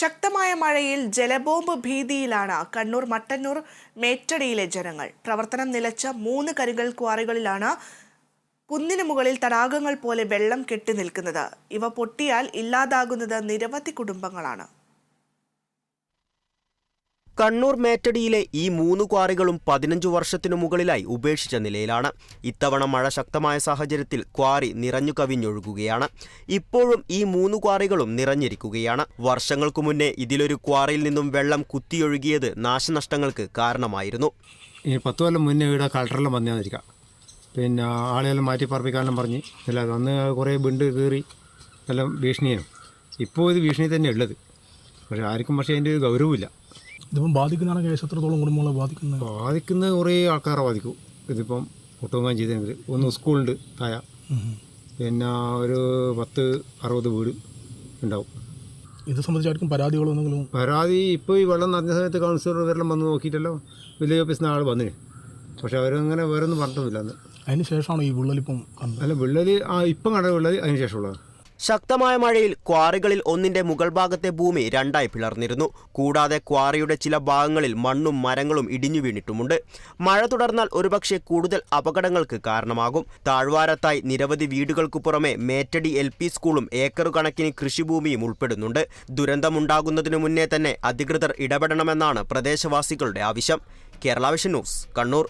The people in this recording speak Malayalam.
ശക്തമായ മഴയിൽ ജലബോംബ് ഭീതിയിലാണ് കണ്ണൂർ മട്ടന്നൂർ മേറ്റടിയിലെ ജനങ്ങൾ. പ്രവർത്തനം നിലച്ച മൂന്ന് കരികൾ ക്വാറികളിലാണ് കുന്നിന് മുകളിൽ തടാകങ്ങൾ പോലെ വെള്ളം കെട്ടി നിൽക്കുന്നത്. ഇവ പൊട്ടിയാൽ ഇല്ലാതാകുന്നത് നിരവധി കുടുംബങ്ങളാണ്. കണ്ണൂർ മേറ്റടിയിലെ ഈ മൂന്ന് ക്വാറികളും പതിനഞ്ചു വർഷത്തിനു മുകളിലായി ഉപേക്ഷിച്ച നിലയിലാണ്. ഇത്തവണ മഴ ശക്തമായ സാഹചര്യത്തിൽ ക്വാറി നിറഞ്ഞു കവിഞ്ഞൊഴുകുകയാണ്. ഇപ്പോഴും ഈ മൂന്ന് ക്വാറികളും നിറഞ്ഞിരിക്കുകയാണ്. വർഷങ്ങൾക്കു മുന്നേ ഇതിലൊരു ക്വാറിയിൽ നിന്നും വെള്ളം കുത്തിയൊഴുകിയത് നാശനഷ്ടങ്ങൾക്ക് കാരണമായിരുന്നു. ഈ പത്ത് കൊല്ലം മുന്നേ ഇവിടെ കളക്ടറെല്ലാം വന്നിരിക്കാം പിന്നെ ആളെല്ലാം മാറ്റി പറപ്പിക്കാനും പറഞ്ഞ് അല്ല അന്ന് കുറേ ബിണ്ട് കീറി എല്ലാം ഭീഷണിയാണ് ഇപ്പോൾ ഇത് ഭീഷണി തന്നെ ഉള്ളത്. പക്ഷേ ആർക്കും പക്ഷേ അതിന്റെ ഒരു ഗൗരവമില്ല ഇതിപ്പം ബാധിക്കുന്നതാണ് കേസ് എത്രത്തോളം കുടുംബങ്ങളെ ബാധിക്കുന്നത്? ബാധിക്കുന്ന കുറേ ആൾക്കാരെ ബാധിക്കും. ഇതിപ്പം ഒട്ടുമാൻ ചെയ്തെങ്കിൽ ഒന്ന് സ്കൂളുണ്ട് തായ. പിന്നെ ഒരു പത്ത് അറുപത് വീട് ഉണ്ടാവും. ഇത് സംബന്ധിച്ചായിരിക്കും പരാതികളോ എന്തെങ്കിലും? പരാതി ഇപ്പോൾ ഈ വെള്ളം നിറഞ്ഞ സമയത്ത് കൗൺസിലർ വരെല്ലാം വന്ന് നോക്കിയിട്ടല്ലോ. വില്ലേജ് ഓഫീസിൽ നിന്ന് ആൾ വന്നിന്. പക്ഷെ അവരങ്ങനെ വേറെ ഒന്നും പറഞ്ഞിട്ടൊന്നുമില്ല അന്ന്. അതിന് ശേഷമാണ് ഈ വിള്ളലിപ്പം അല്ല വിള്ളൽ ആ ഇപ്പം കണ്ട വിള്ളൽ അതിന് ശേഷമുള്ളത് ശക്തമായ മഴയിൽ ക്വാറികളിൽ ഒന്നിന്റെ മുകൾ ഭാഗത്തെ ഭൂമി രണ്ടായി പിളർന്നിരുന്നു. കൂടാതെ ക്വാറിയുടെ ചില ഭാഗങ്ങളിൽ മണ്ണും മരങ്ങളും ഇടിഞ്ഞു വീണിട്ടുമുണ്ട്. മഴ തുടർന്നാൽ ഒരുപക്ഷെ കൂടുതൽ അപകടങ്ങൾക്ക് കാരണമാകും. താഴ്വാരത്തായി നിരവധി വീടുകൾക്കു പുറമെ മേറ്റടി എൽ സ്കൂളും ഏക്കർ കണക്കിന് കൃഷിഭൂമിയും ഉൾപ്പെടുന്നുണ്ട്. ദുരന്തമുണ്ടാകുന്നതിനു മുന്നേ തന്നെ അധികൃതർ ഇടപെടണമെന്നാണ് പ്രദേശവാസികളുടെ ആവശ്യം. Kerala vision news Kannur.